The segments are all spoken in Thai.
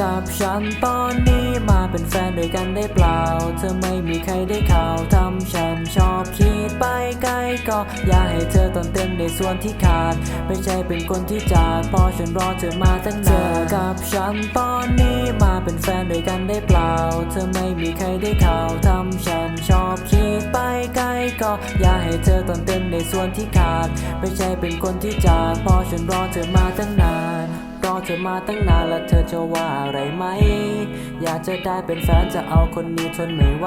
กับฉันตอนนี้มาเป็นแฟนด้วยกันได้เปล่า เธอไม่มีใครได้ข่าวทำฉันชอบคิดไปไกลก็อย่าให้เธอตอนเต็มในส่วนที่ขาด ไม่ใช่เป็นคนที่จากพอฉันรอเธอมาตั้งนานกับฉันตอนนี้มาเป็นแฟนด้วยกันได้เปล่า เธอไม่มีใครได้ข่าวทำฉันชอบคิดไปไกลก็อย่าให้เธอตอนเต็มในส่วนที่ขาด ไม่ใช่เป็นคนที่จากพอฉันรอเธอมาตั้งนาน รอเธอมาตั้งนานแล้วเธอจะว่าอะไรไหม อยากจะได้เป็นแฟนจะเอาคนนี้ทนไม่ไหว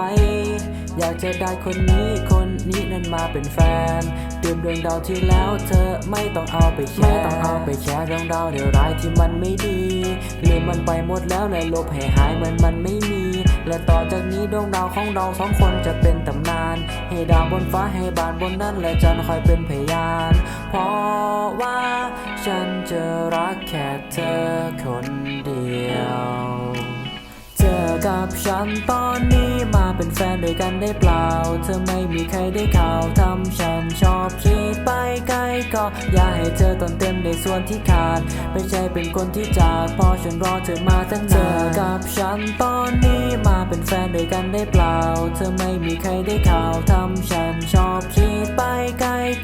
อยากจะได้คนนี้คนนี้นั้นมาเป็นแฟนเตรียมเรื่องราวที่แล้วเธอไม่ต้องเอาไปแชร์ไม่ต้องเอาไปแชร์เรื่องราวเดี๋ยวร้ายที่มันไม่ดีลืมมันไปหมดแล้วเลยลบให้หายเหมือนมันไม่มี และต่อจากนี้ดวงดาวของเราสองคนจะเป็นตำนาน ให้ดาวบนฟ้าให้บานบนนั้นและจันทร์คอยเป็นพยาน เพราะว่า ฉันจะรักแค่เธอคนเดียว เธอกับฉันตอนนี้มาเป็นแฟนด้วยกันได้เปล่า เธอไม่มีใครได้ข่าวทำฉันชอบคิดไปไกลก็อยากให้เธอตอนเต็มในส่วนที่ขาด ไม่ใช่เป็นคนที่จากพอฉันรอเธอมาตั้งนานเธอกับฉันตอนนี้มาเป็นแฟนด้วยกันได้เปล่า เธอ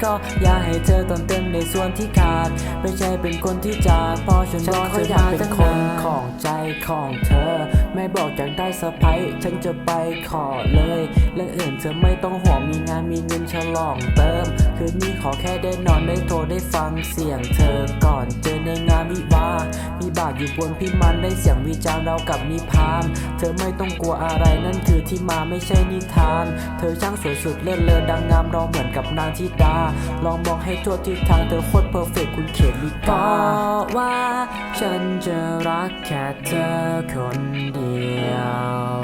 ก็อยากให้เธอตอนเต็มในส่วนที่ขาด ไม่ใช่เป็นคนที่จากพอฉันรอเธอมาตั้งนานของใจของเธอ ไม่บอกอยากได้สะพายฉันจะไปขอเลย เรื่องอื่นเธอไม่ต้องห่วงมีงานมีเงินฉลองเติม คืนนี้ขอแค่ได้นอนได้โทรได้ฟังเสียงเธอก่อนเจอในงานวิวา บาทอยู่บนพิมานได้เสียงวิจารณ์เรากับนิพานเธอไม่ต้องกลัวอะไรนั่นคือที่มาไม่ใช่นิทาน เธอช่างสวยสุดเลิศเลอดังงามเราเหมือนกับนางธิดา ลองมองให้ทั่วทิศทางเธอโคตรเพอร์เฟกคุณเขมิกาว่า ฉันจะรักแค่เธอคนเดียว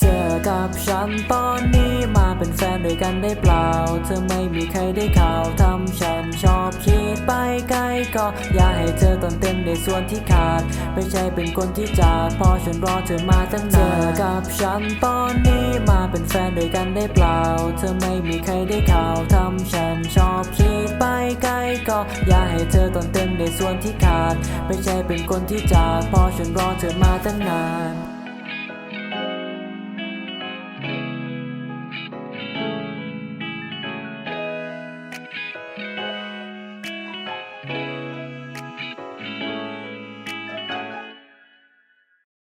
เธอกับฉันตอนนี้มาเป็นแฟนด้วยกันได้เปล่า เธอไม่มีใครได้ข่าวทำฉัน ชอบคิดไปไกลก็อยากให้เธอตอนเต็มในส่วนที่ขาด ไม่ใช่เป็นคนที่จากพอฉันรอเธอมาตั้งนานเธอกับฉันตอนนี้มาเป็นแฟนด้วยกันได้เปล่า เธอไม่มีใครได้ข่าวทำฉันชอบคิดไปไกลก็อยากให้เธอตอนเต็มในส่วนที่ขาด ไม่ใช่เป็นคนที่จากพอฉันรอเธอมาตั้งนาน